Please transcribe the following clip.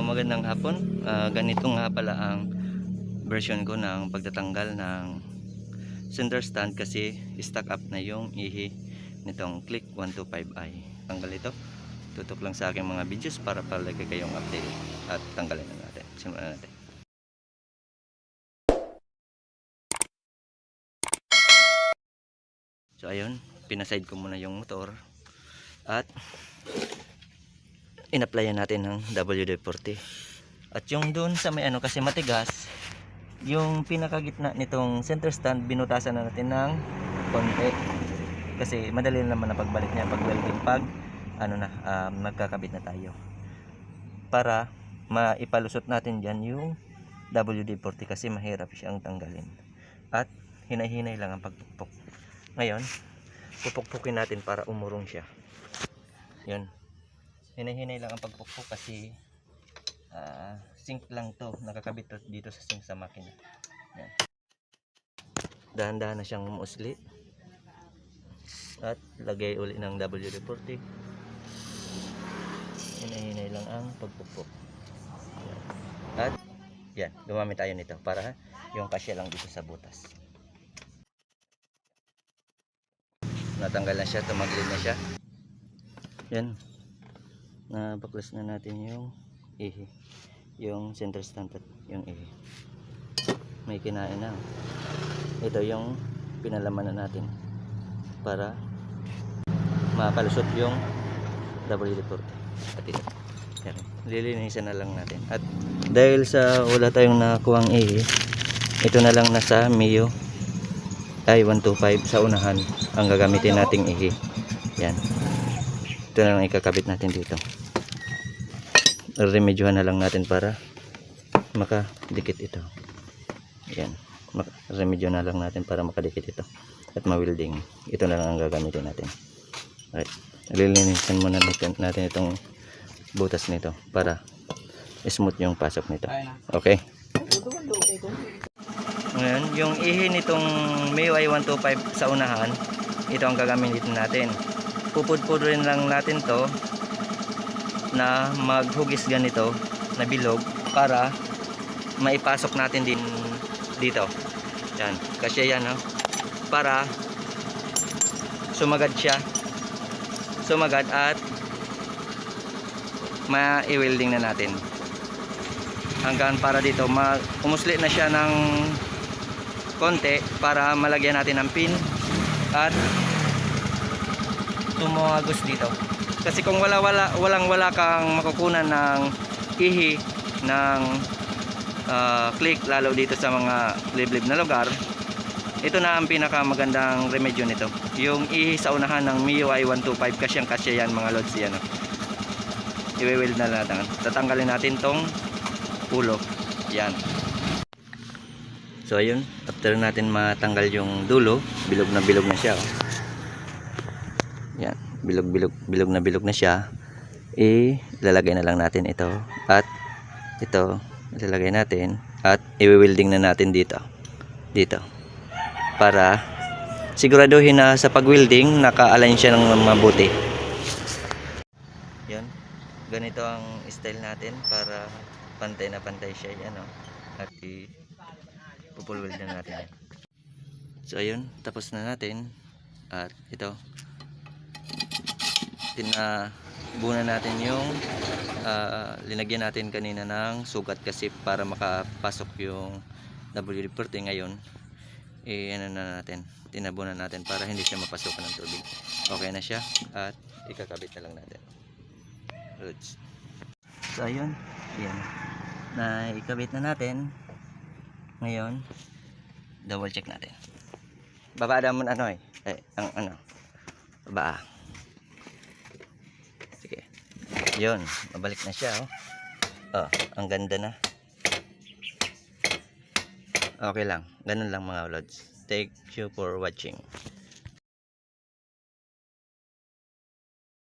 magandang hapon. Ah, ganito nga pala ang version ko ng pagtatanggal ng center stand kasi stuck up na yung ihi nitong click 125i. Tanggal ito. Tutok lang sa aking mga videos para palagi kayong update at tanggalin na natin. Simulan na natin. So ayun, pinaside ko muna yung motor at in-applyan natin ng WD-40 at yung dun sa may ano kasi matigas yung pinakagitna nitong center stand binutasan na natin ng konti. Kasi madali naman na pagbalik niya pag welding pag ano na um, magkakabit na tayo. Para maipalusot natin dyan yung WD-40 kasi mahirap siyang tanggalin. At hinay-hinay lang ang pagpukpok. Ngayon pupukpukin natin para umurong siya. Yun hinahinay lang ang pagpukpok kasi ah, sink lang to. Nakakabit to dito sa sink sa makina. Yan. Dahan-dahan na siyang umusli. At lagay uli ng WD-40 hinahinay lang ang pagpukpok yan. at yan. Gumamit tayo nito para yung kasya lang dito sa butas. Natanggal na siya tumagilid na siya. Yan nabaklas na natin yung ihi. Yung center stand yung ihi. May kinain na. Ito yung pinalaman na natin para makalusot yung WD-40 at ito. Lilinisan na lang natin. At dahil sa wala tayong nakakuhang ihi ito na lang nasa Mio ay 125 sa unahan ang gagamitin nating ihi. Yan ito na lang ikakabit natin dito. Remedyohan na lang natin para makadikit ito. Yan remedyo na lang natin para makadikit ito at ma-welding. Ito na lang ang gagamitin natin. Right lilinisan muna natin, natin itong butas nito para smooth yung pasok nito. Okay ngayon yung ihi nitong MIUI 125 sa unahan ito ang gagamitin natin pupudpud rin lang natin to na maghugis ganito na bilog para maipasok natin din dito. Yan kasi yan no? para sumagad siya. Sumagad at ma-welding na natin. Hanggang para dito umusli na siya ng konti para malagyan natin ng pin at tumagos dito. Kasi kung wala wala walang wala kang makukunan ng ihi ng ah, click lalo dito sa mga liblib na lugar ito na ang pinakamagandang remedyo nito. Yung ihi sa unahan ng MIUI 125 kasyang kasya yan mga lods yan oh. i-weld na natin. Tatanggalin natin tong ulo. Yan. So ayun. After natin matanggal yung dulo bilog na bilog na siya oh. Yan. Bilog bilog na bilog na siya. Ilalagay na lang natin ito. At ito ilalagay natin. At i-welding na natin dito. Dito. Para siguraduhin na sa pag-welding naka-align siya ng mabuti. Yan. Ganito ang style natin para pantay na pantay siya. Yan o at i pupulweld na natin. So ayun. Tapos na natin. At ito tinabuna natin yung ah, linagyan natin kanina ng sugat kasi para makapasok yung WD-40 ngayon eh ano na natin tinabunan natin para hindi siya mapasukan ng tubig. Okay na siya at ikakabit na lang natin. Roots. so ayun. Yan na ikabit na natin. Ngayon double check natin. Baba naman ano eh, eh ang ano baba yun mabalik na siya oh. Oh ang ganda na. Okay lang ganun lang mga lods. Thank you for watching